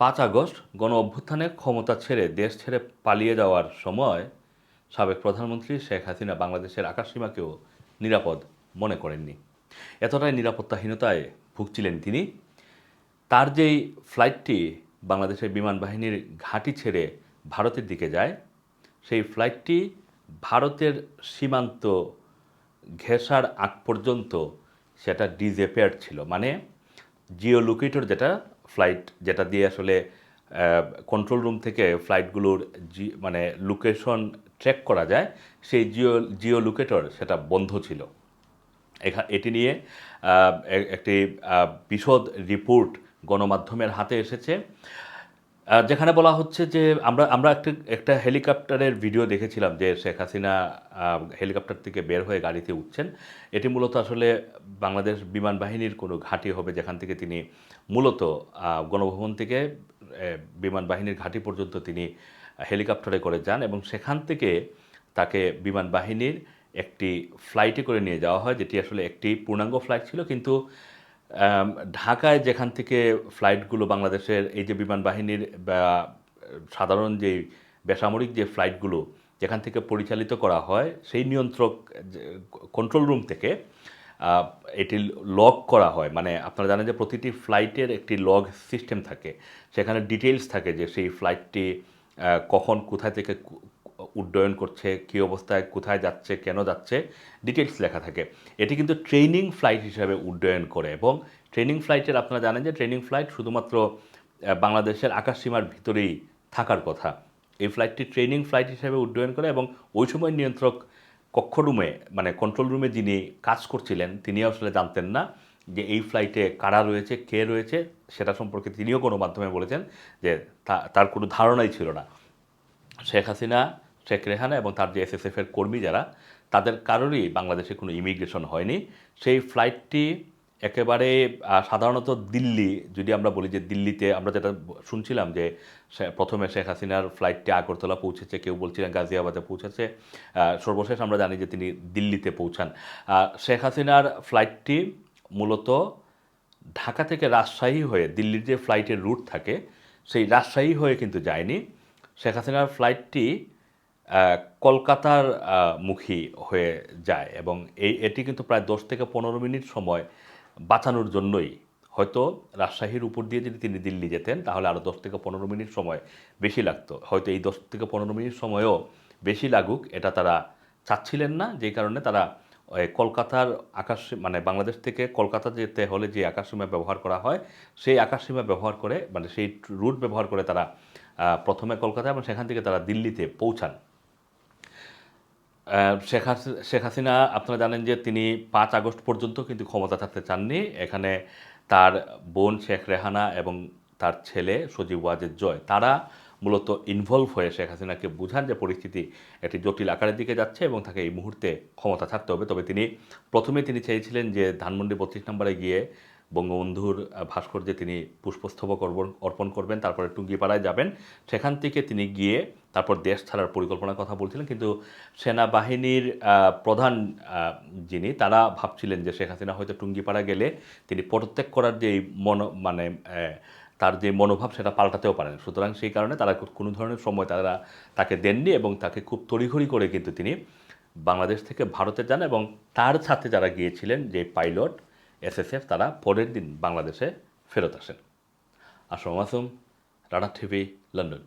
পাঁচ আগস্ট গণ অভ্যুত্থানে ক্ষমতা ছেড়ে দেশ ছেড়ে পালিয়ে যাওয়ার সময় সাবেক প্রধানমন্ত্রী শেখ হাসিনা বাংলাদেশের আকাশসীমাকেও নিরাপদ মনে করেননি। এতটাই নিরাপত্তাহীনতায় ভুগছিলেন তিনি। তার যেই ফ্লাইটটি বাংলাদেশের বিমান বাহিনীর ঘাঁটি ছেড়ে ভারতের দিকে যায়, সেই ফ্লাইটটি ভারতের সীমান্ত ঘেঁষার আগ পর্যন্ত সেটা ডিজেপেয়ার ছিল। মানে জিও লোকেটর যেটা ফ্লাইট যেটা দিয়ে আসলে কন্ট্রোল রুম থেকে ফ্লাইটগুলোর জি মানে লোকেশন ট্র্যাক করা যায়, সেই জিও জিও লোকেটর সেটা বন্ধ ছিল। এখা, এটি নিয়ে একটি বিশদ রিপোর্ট গণমাধ্যমের হাতে এসেছে। যেখানে বলা হচ্ছে যে আমরা আমরা একটা একটা হেলিকপ্টারের ভিডিও দেখেছিলাম যে শেখ হাসিনা হেলিকপ্টার থেকে বের হয়ে গাড়িতে উঠছেন। এটি মূলত আসলে বাংলাদেশ বিমান বাহিনীর কোনো ঘাঁটি হবে যেখান থেকে তিনি মূলত গণভবন থেকে বিমান বাহিনীর ঘাঁটি পর্যন্ত তিনি হেলিকপ্টারে করে যান এবং সেখান থেকে তাকে বিমান বাহিনীর একটি ফ্লাইটে করে নিয়ে যাওয়া হয়, যেটি আসলে একটি পূর্ণাঙ্গ ফ্লাইট ছিল। কিন্তু ঢাকায় যেখান থেকে ফ্লাইটগুলো বাংলাদেশের এই যে বিমান বাহিনীর সাধারণ যে বেসামরিক যে ফ্লাইটগুলো যেখান থেকে পরিচালিত করা হয়, সেই নিয়ন্ত্রক কন্ট্রোল রুম থেকে এটি লগ করা হয়। মানে আপনারা জানেন যে প্রতিটি ফ্লাইটের একটি লগ সিস্টেম থাকে। সেখানে ডিটেলস থাকে যে সেই ফ্লাইটটি কখন, কোথায় থেকে উড্ডয়ন করছে, কী অবস্থায়, কোথায় যাচ্ছে, কেন যাচ্ছে ডিটেলস লেখা থাকে। এটি কিন্তু ট্রেনিং ফ্লাইট হিসাবে উড্ডয়ন করে এবং ট্রেনিং ফ্লাইটের আপনারা জানেন যে ট্রেনিং ফ্লাইট শুধুমাত্র বাংলাদেশের আকাশসীমার ভিতরেই থাকার কথা। এই ফ্লাইটটি ট্রেনিং ফ্লাইট হিসাবে উড্ডয়ন করে এবং ওই সময় নিয়ন্ত্রক কক্ষ রুমে মানে কন্ট্রোল রুমে যিনি কাজ করছিলেন তিনি আসলে জানতেন না যে এই ফ্লাইটে কারা রয়েছে, কে রয়েছে, সেটা সম্পর্কে তিনিও কোনো মাধ্যমে বলেছেন যে তার কোনো ধারণাই ছিল না। শেখ হাসিনা শেখ রেহানা এবং তার যে এসএসএফ এর কর্মী যারা, তাদের কারোরই বাংলাদেশে কোনো ইমিগ্রেশন হয়নি। সেই ফ্লাইটটি একেবারে সাধারণত দিল্লি, যদি আমরা বলি যে দিল্লিতে, আমরা যেটা শুনছিলাম যে প্রথমে শেখ হাসিনার ফ্লাইটটি আগরতলা পৌঁছেছে, কেউ বলছিলেন গাজিয়াবাদে পৌঁছেছে সর্বশেষ আমরা জানি যে তিনি দিল্লিতে পৌঁছান। শেখ হাসিনার ফ্লাইটটি মূলত ঢাকা থেকে রাজশাহী হয়ে দিল্লির যে ফ্লাইটের রুট থাকে, সেই রাজশাহী হয়ে কিন্তু যায়নি। শেখ হাসিনার ফ্লাইটটি কলকাতার মুখী হয়ে যায় এবং এই, এটি কিন্তু প্রায় দশ থেকে পনেরো মিনিট সময় বাঁচানোর জন্যই। হয়তো রাজশাহীর উপর দিয়ে যদি তিনি দিল্লি যেতেন, তাহলে আরও দশ থেকে পনেরো মিনিট সময় বেশি লাগতো। হয়তো এই দশ থেকে পনেরো মিনিট সময়ও বেশি লাগুক, এটা তারা চাচ্ছিলেন না। যেই কারণে তারা কলকাতার আকাশ মানে বাংলাদেশ থেকে কলকাতা যেতে হলে যে আকাশসীমা ব্যবহার করা হয়, সেই আকাশসীমা ব্যবহার করে মানে সেই রুট ব্যবহার করে তারা প্রথমে কলকাতা এবং সেখান থেকে তারা দিল্লিতে পৌঁছান। শেখ শেখ হাসিনা, আপনারা জানেন যে তিনি পাঁচ আগস্ট পর্যন্ত কিন্তু ক্ষমতা থাকতে চাননি। এখানে তার বোন শেখ রেহানা এবং তার ছেলে সজীব ওয়াজেদ জয়, তারা মূলত ইনভলভ হয়ে শেখ হাসিনাকে বুঝান যে পরিস্থিতি একটি জটিল আকারের দিকে যাচ্ছে এবং তাকে এই মুহূর্তে ক্ষমতা থাকতে হবে। তবে তিনি প্রথমে তিনি চেয়েছিলেন যে ধানমন্ডি বত্রিশ নম্বরে গিয়ে বঙ্গবন্ধুর ভাস্কর্যে তিনি পুষ্পস্তবক অর্পণ করবেন, তারপরে টুঙ্গিপাড়ায় যাবেন। সেখান থেকে তিনি গিয়ে তারপর দেশ ছাড়ার পরিকল্পনার কথা বলছিলেন, কিন্তু সেনাবাহিনীর প্রধান যিনি, তারা ভাবছিলেন যে শেখ হাসিনা হয়তো টুঙ্গিপাড়া গেলে তিনি পদত্যাগ করার যে মন মানে তার যে মনোভাব সেটা পাল্টাতেও পারেন। সুতরাং সেই কারণে তারা কোনো ধরনের সময় তারা তাকে দেননি এবং তাকে খুব তড়িঘড়ি করে কিন্তু তিনি বাংলাদেশ থেকে ভারতে যান এবং তার সাথে যারা গিয়েছিলেন যে পাইলট, এসএসএফ, তারা পরের দিন বাংলাদেশে ফেরত আসেন। Assam Masum রাডা TV, London.